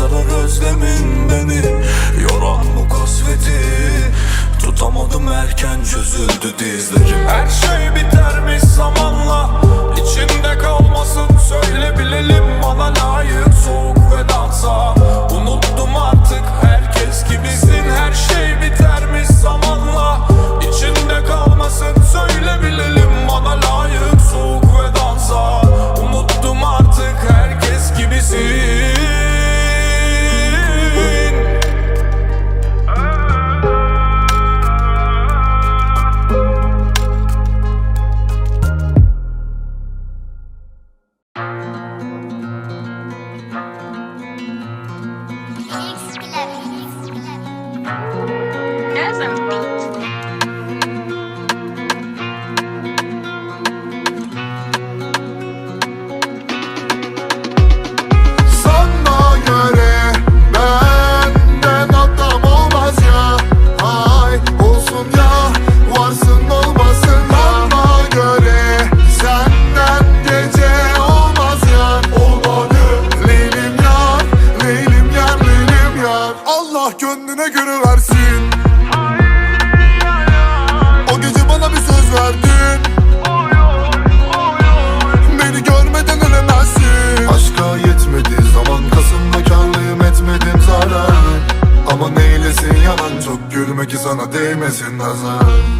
sarar özlemin beni. Yoran bu kasveti. Tutamadım erken çözüldü dizlerim. Her şey bitermiş zamanla? İçinde kalmasın. Söyle bilelim Bana layık soğuk vedansa. Unuttum artık. Herkes gibisin. Her şey biter misin nazar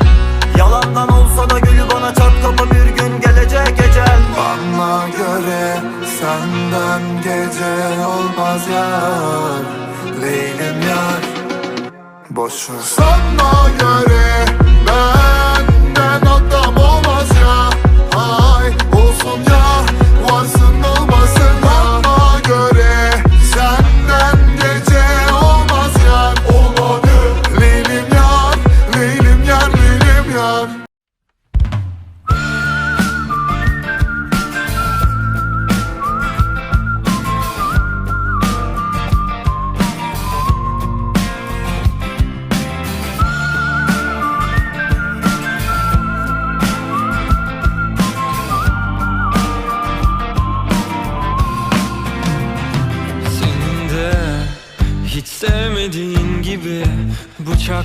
olmaz yar Değilim yar. Boşun sanma göre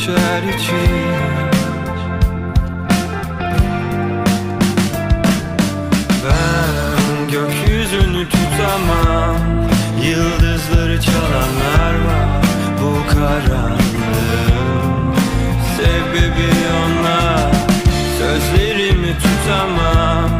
Ömür seçer içim Ben gökyüzünü tutamam Yıldızları çalanlar var Bu karanlığın Sebebi onlar. Sözlerimi tutamam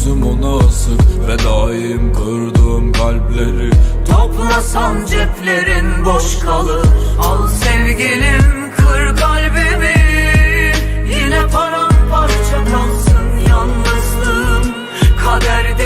yüzüm ona asık Fedaim kırdığım kalpleri. Toplasan ceplerin boş kalır. Al sevgilim kır kalbimi. Yine paramparça kalsın yalnızlığım. Kader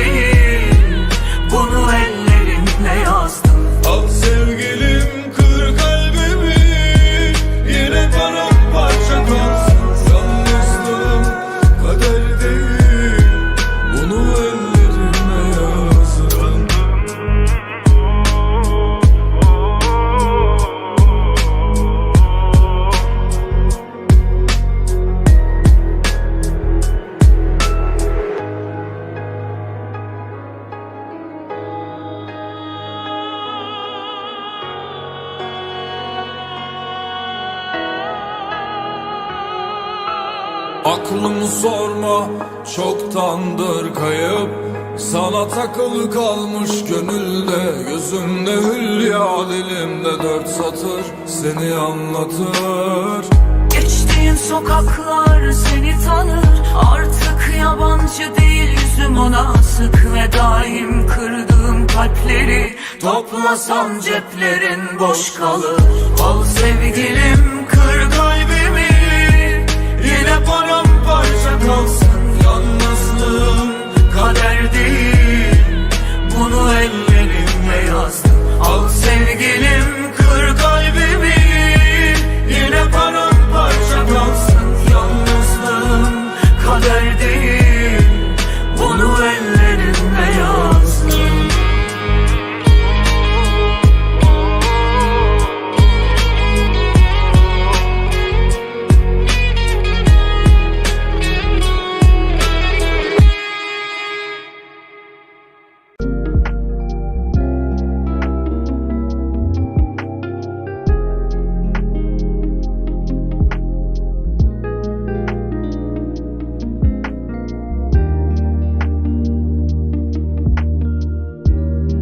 aklımı sorma Çoktandır kayıp. Sana takılı kalmış gönülde Gözümde hülya dilimde dört satır Seni anlatır. Geçtiğin sokaklar seni tanır. Artık yabancı değil yüzüm ona sık Ve daim kırdığım kalpleri Toplasam ceplerin boş kalır. Al sevgilim kır kalbimi. Yine bana kalsın yalnızlığım kader değil.